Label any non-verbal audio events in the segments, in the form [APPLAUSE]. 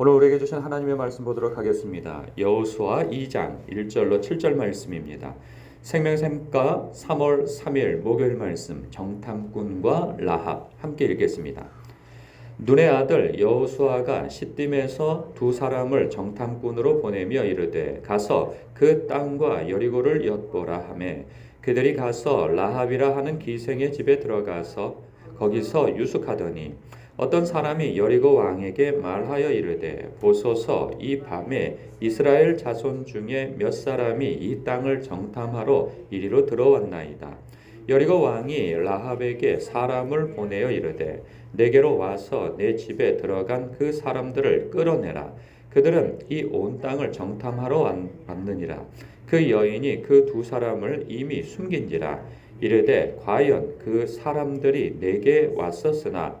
오늘 우리에게 주신 하나님의 말씀 보도록 하겠습니다. 여호수아 2장 1절로 7절 말씀입니다. 생명샘과 3월 3일 목요일 말씀 정탐꾼과 라합 함께 읽겠습니다. 눈의 아들 여호수아가 시딤에서 두 사람을 정탐꾼으로 보내며 이르되 가서 그 땅과 여리고를 엿보라 하매 그들이 가서 라합이라 하는 기생의 집에 들어가서 거기서 유숙하더니 어떤 사람이 여리고 왕에게 말하여 이르되 보소서 이 밤에 이스라엘 자손 중에 몇 사람이 이 땅을 정탐하러 이리로 들어왔나이다. 여리고 왕이 라합에게 사람을 보내어 이르되 내게로 와서 내 집에 들어간 그 사람들을 끌어내라. 그들은 이 온 땅을 정탐하러 왔느니라. 그 여인이 그 두 사람을 이미 숨긴지라. 이르되 과연 그 사람들이 내게 왔었으나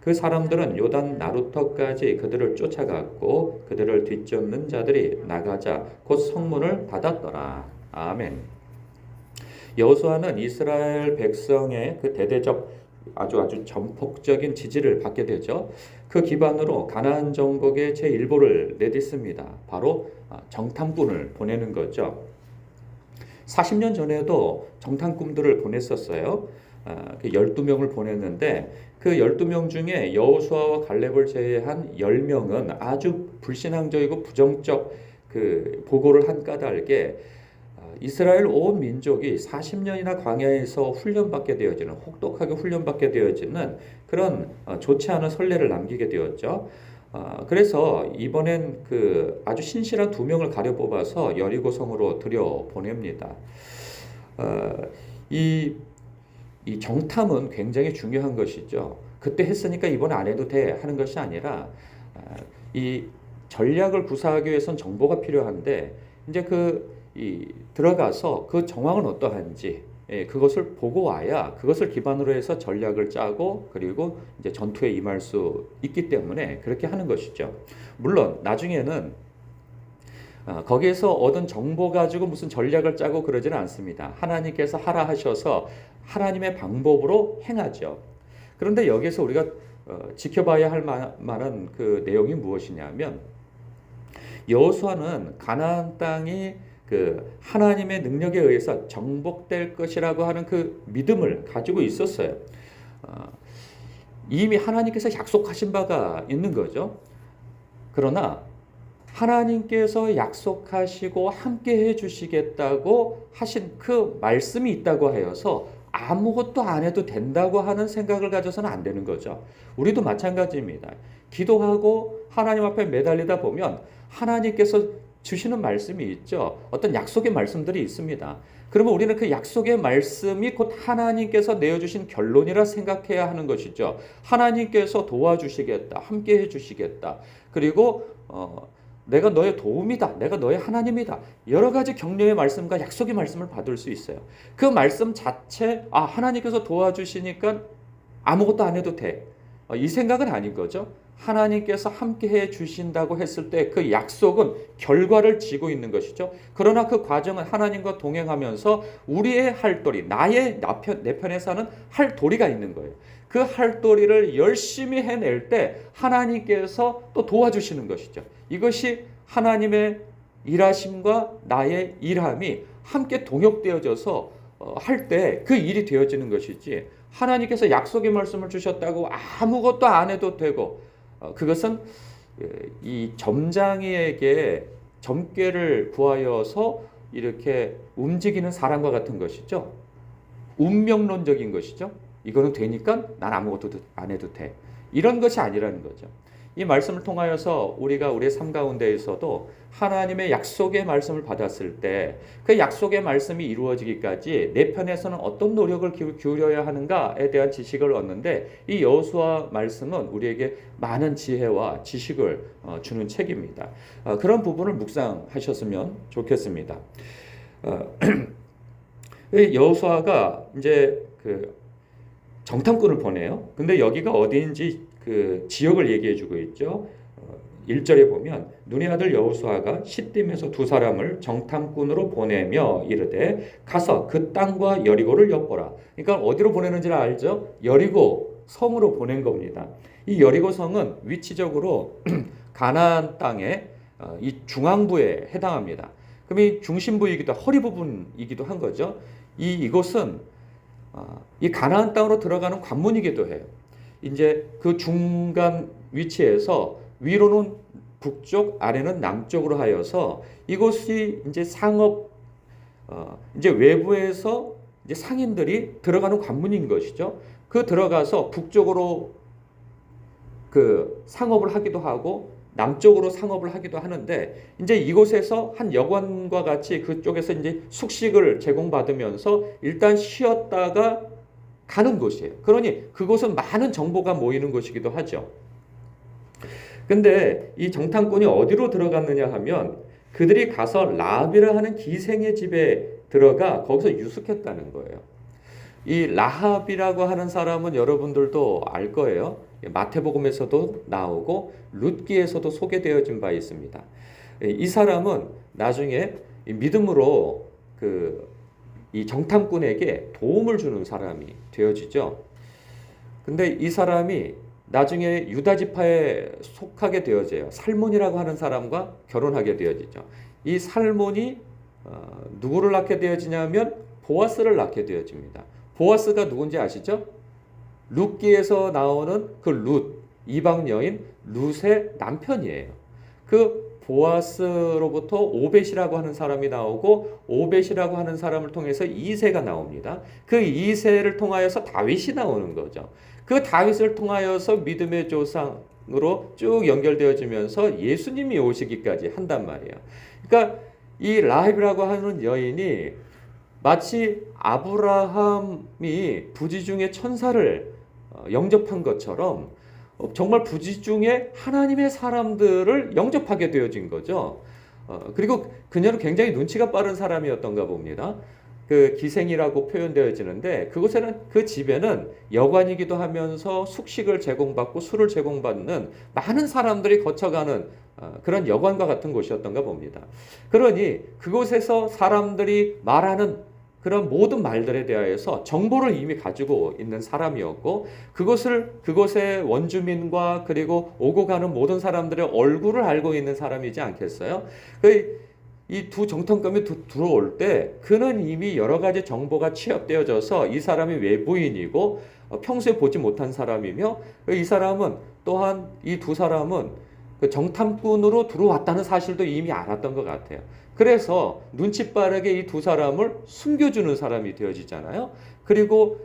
그 사람들은 요단 나루터까지 그들을 쫓아갔고 그들을 뒤쫓는 자들이 나가자 곧 성문을 닫았더라. 아멘. 여호수아는 이스라엘 백성의 그 대대적 아주 아주 전폭적인 지지를 받게 되죠. 그 기반으로 가나안 정복의 제 일보를 내딛습니다. 바로 정탐꾼을 보내는 거죠. 40년 전에도 정탐꾼들을 보냈었어요. 그 12명을 보냈는데 그 12명 중에 여호수아와 갈렙을 제외한 10명은 아주 불신앙적이고 부정적 그 보고를 한 까닭에 이스라엘 온 민족이 40년이나 광야에서 훈련받게 되어지는 혹독하게 훈련받게 되어지는 그런 좋지 않은 선례를 남기게 되었죠. 그래서 이번엔 그 아주 신실한 두 명을 가려 뽑아서 여리고성으로 들여 보냅니다. 이, 이 정탐은 굉장히 중요한 것이죠. 그때 했으니까 이번에 안 해도 돼 하는 것이 아니라 이 전략을 구사하기 위해선 정보가 필요한데 이제 그 이 들어가서 그 정황은 어떠한지 예, 그것을 보고 와야 그것을 기반으로 해서 전략을 짜고 그리고 이제 전투에 임할 수 있기 때문에 그렇게 하는 것이죠. 물론 나중에는 어, 거기에서 얻은 정보 가지고 무슨 전략을 짜고 그러지는 않습니다. 하나님께서 하라 하셔서 하나님의 방법으로 행하죠. 그런데 여기서 우리가 어, 지켜봐야 할 만한 그 내용이 무엇이냐면 여호수아는 가나안 땅이 그 하나님의 능력에 의해서 정복될 것이라고 하는 그 믿음을 가지고 있었어요. 어, 이미 하나님께서 약속하신 바가 있는 거죠. 그러나 하나님께서 약속하시고 함께 해 주시겠다고 하신 그 말씀이 있다고 하여서 아무것도 안 해도 된다고 하는 생각을 가져서는 안 되는 거죠. 우리도 마찬가지입니다. 기도하고 하나님 앞에 매달리다 보면 하나님께서 주시는 말씀이 있죠. 어떤 약속의 말씀들이 있습니다. 그러면 우리는 그 약속의 말씀이 곧 하나님께서 내어주신 결론이라 생각해야 하는 것이죠. 하나님께서 도와주시겠다. 함께 해주시겠다. 그리고, 어, 내가 너의 도움이다. 내가 너의 하나님이다. 여러 가지 격려의 말씀과 약속의 말씀을 받을 수 있어요. 그 말씀 자체, 아, 하나님께서 도와주시니까 아무것도 안 해도 돼. 어, 이 생각은 아닌 거죠. 하나님께서 함께 해 주신다고 했을 때 그 약속은 결과를 지고 있는 것이죠. 그러나 그 과정은 하나님과 동행하면서 우리의 할도리, 나의 내 편에 사는 할도리가 있는 거예요. 그 할도리를 열심히 해낼 때 하나님께서 또 도와주시는 것이죠. 이것이 하나님의 일하심과 나의 일함이 함께 동역되어져서 어, 할때 그 일이 되어지는 것이지 하나님께서 약속의 말씀을 주셨다고 아무것도 안 해도 되고 어, 그것은 이 점장이에게 점괘를 구하여서 이렇게 움직이는 사람과 같은 것이죠. 운명론적인 것이죠. 이거는 되니까 난 아무것도 안 해도 돼. 이런 것이 아니라는 거죠. 이 말씀을 통하여서 우리가 우리의 삶 가운데에서도 하나님의 약속의 말씀을 받았을 때 그 약속의 말씀이 이루어지기까지 내 편에서는 어떤 노력을 기울여야 하는가에 대한 지식을 얻는데 이 여호수아 말씀은 우리에게 많은 지혜와 지식을 어, 주는 책입니다. 어, 그런 부분을 묵상하셨으면 좋겠습니다. 어, [CLEARS THROAT] 여호수아가 이제 그 정탐꾼을 보내요. 근데 여기가 어디인지 그 지역을 얘기해 주고 있죠. 어, 1절에 보면 눈의 아들 여호수아가 시딤에서 두 사람을 정탐꾼으로 보내며 이르되 가서 그 땅과 여리고를 엿보라. 그러니까 어디로 보내는지를 알죠? 여리고 성으로 보낸 겁니다. 이 여리고 성은 위치적으로 [CLEARS THROAT] 가나안 땅의 어, 이 중앙부에 해당합니다. 그럼 이 중심부이기도 허리 부분이기도 한 거죠. 이 이곳은 어, 이 가나안 땅으로 들어가는 관문이기도 해요. 이제 그 중간 위치에서 위로는 북쪽, 아래는 남쪽으로 하여서 이곳이 이제 상업 어, 이제 외부에서 이제 상인들이 들어가는 관문인 것이죠. 그 들어가서 북쪽으로 그 상업을 하기도 하고 남쪽으로 상업을 하기도 하는데 이제 이곳에서 한 여관과 같이 그쪽에서 이제 숙식을 제공받으면서 일단 쉬었다가 가는 곳이에요. 그러니 그곳은 많은 정보가 모이는 곳이기도 하죠. 근데 이 정탐꾼이 어디로 들어갔느냐 하면 그들이 가서 라합이라 하는 기생의 집에 들어가 거기서 유숙했다는 거예요. 이 라합이라고 하는 사람은 여러분들도 알 거예요. 마태복음에서도 나오고 룻기에서도 소개되어진 바 있습니다. 이 사람은 나중에 믿음으로 그 이 정탐꾼에게 도움을 주는 사람이 되어지죠. 근데 이 사람이 나중에 유다 지파에 속하게 되어져요. 살몬이라고 하는 사람과 결혼하게 되어지죠. 이 살몬이 어, 누구를 낳게 되어지냐면 보아스를 낳게 되어집니다. 보아스가 누군지 아시죠? 룻기에서 나오는 그 룻, 이방 여인 룻의 남편이에요. 그 보아스로부터 오벳이라고 하는 사람이 나오고 오벳이라고 하는 사람을 통해서 이세가 나옵니다. 그 이세를 통하여서 다윗이 나오는 거죠. 그 다윗을 통하여서 믿음의 조상으로 쭉 연결되어지면서 예수님이 오시기까지 한단 말이에요. 그러니까 이 라합이라고 하는 여인이 마치 아브라함이 부지 중에 천사를 어, 영접한 것처럼 어, 정말 부지 중에 하나님의 사람들을 영접하게 되어진 거죠. 어, 그리고 그녀는 굉장히 눈치가 빠른 사람이었던가 봅니다. 그 기생이라고 표현되어지는데 그곳에는 그 집에는 여관이기도 하면서 숙식을 제공받고 술을 제공받는 많은 사람들이 거쳐가는 그런 여관과 같은 곳이었던가 봅니다. 그러니 그곳에서 사람들이 말하는 그런 모든 말들에 대하여서 정보를 이미 가지고 있는 사람이었고 그것을 그곳의 원주민과 그리고 오고 가는 모든 사람들의 얼굴을 알고 있는 사람이지 않겠어요? 그이두 정통감이 들어올 때 그는 이미 여러 가지 정보가 취합되어져서 이 사람이 외부인이고 어, 평소에 보지 못한 사람이며 이 사람은 또한 이 두 사람은 그 정탐꾼으로 들어왔다는 사실도 이미 알았던 것 같아요. 그래서 눈치 빠르게 이 두 사람을 숨겨주는 사람이 되어지잖아요. 그리고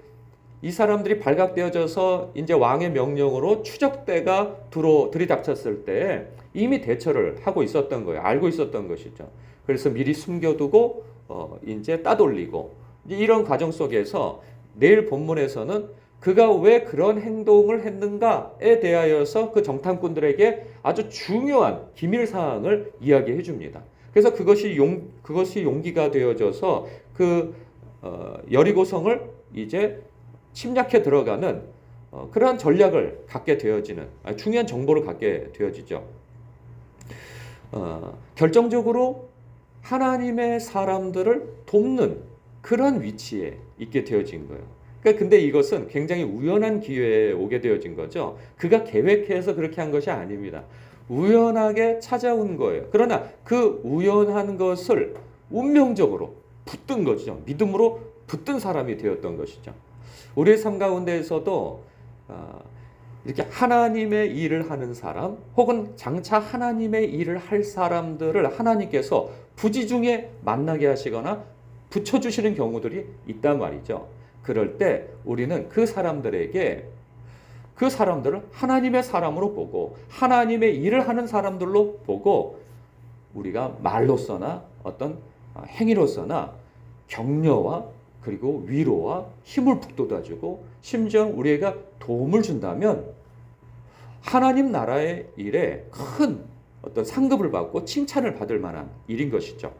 이 사람들이 발각되어져서 이제 왕의 명령으로 추적대가 들어 들이닥쳤을 때 이미 대처를 하고 있었던 거예요. 알고 있었던 것이죠. 그래서 미리 숨겨두고 어 이제 따돌리고 이제 이런 과정 속에서 내일 본문에서는 그가 왜 그런 행동을 했는가에 대하여서 그 정탐꾼들에게 아주 중요한 기밀 사항을 이야기해 줍니다. 그래서 그것이 용 그것이 용기가 되어져서 그 어, 여리고성을 이제 침략해 들어가는 어, 그러한 전략을 갖게 되어지는 아, 중요한 정보를 갖게 되어지죠. 어, 결정적으로 하나님의 사람들을 돕는 그런 위치에 있게 되어진 거예요. 그러니까 근데 이것은 굉장히 우연한 기회에 오게 되어진 거죠. 그가 계획해서 그렇게 한 것이 아닙니다. 우연하게 찾아온 거예요. 그러나 그 우연한 것을 운명적으로 붙든 거죠. 믿음으로 붙든 사람이 되었던 것이죠. 우리의 삶 가운데에서도 아, 이렇게 하나님의 일을 하는 사람, 혹은 장차 하나님의 일을 할 사람들을 하나님께서 부지 중에 만나게 하시거나 붙여주시는 경우들이 있단 말이죠. 그럴 때 우리는 그 사람들에게 그 사람들을 하나님의 사람으로 보고 하나님의 일을 하는 사람들로 보고 우리가 말로서나 어떤 행위로서나 격려와 그리고 위로와 힘을 북돋아주고 심지어 우리가 도움을 준다면 하나님 나라의 일에 큰 어떤 상급을 받고 칭찬을 받을 만한 일인 것이죠.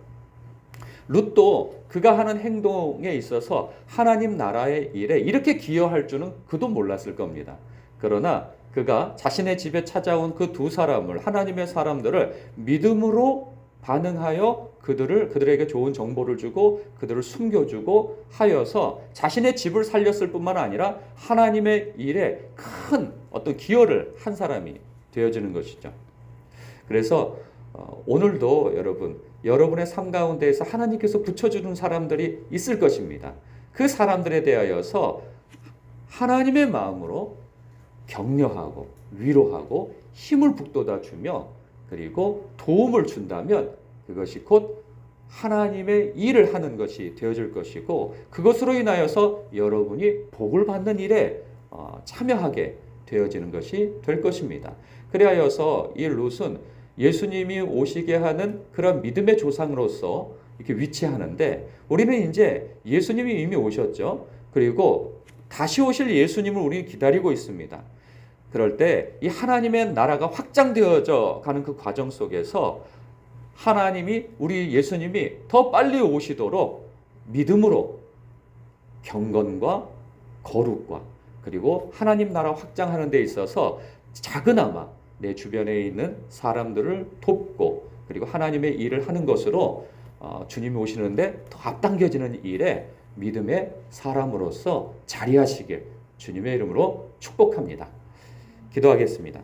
룻도 그가 하는 행동에 있어서 하나님 나라의 일에 이렇게 기여할 줄은 그도 몰랐을 겁니다. 그러나 그가 자신의 집에 찾아온 그 두 사람을 하나님의 사람들을 믿음으로 반응하여 그들을 그들에게 좋은 정보를 주고 그들을 숨겨주고 하여서 자신의 집을 살렸을 뿐만 아니라 하나님의 일에 큰 어떤 기여를 한 사람이 되어지는 것이죠. 그래서 어, 오늘도 여러분 여러분의 삶 가운데에서 하나님께서 붙여주는 사람들이 있을 것입니다. 그 사람들에 대하여서 하나님의 마음으로 격려하고 위로하고 힘을 북돋아 주며 그리고 도움을 준다면 그것이 곧 하나님의 일을 하는 것이 되어질 것이고 그것으로 인하여서 여러분이 복을 받는 일에 어, 참여하게 되어지는 것이 될 것입니다. 그리하여서 이 롯은 예수님이 오시게 하는 그런 믿음의 조상으로서 이렇게 위치하는데 우리는 이제 예수님이 이미 오셨죠. 그리고 다시 오실 예수님을 우리는 기다리고 있습니다. 그럴 때 이 하나님의 나라가 확장되어져 가는 그 과정 속에서 하나님이 우리 예수님이 더 빨리 오시도록 믿음으로 경건과 거룩과 그리고 하나님 나라 확장하는 데 있어서 작은아마 내 주변에 있는 사람들을 돕고 그리고 하나님의 일을 하는 것으로 어, 주님이 오시는데 더 앞당겨지는 일에 믿음의 사람으로서 자리하시길 주님의 이름으로 축복합니다. 기도하겠습니다.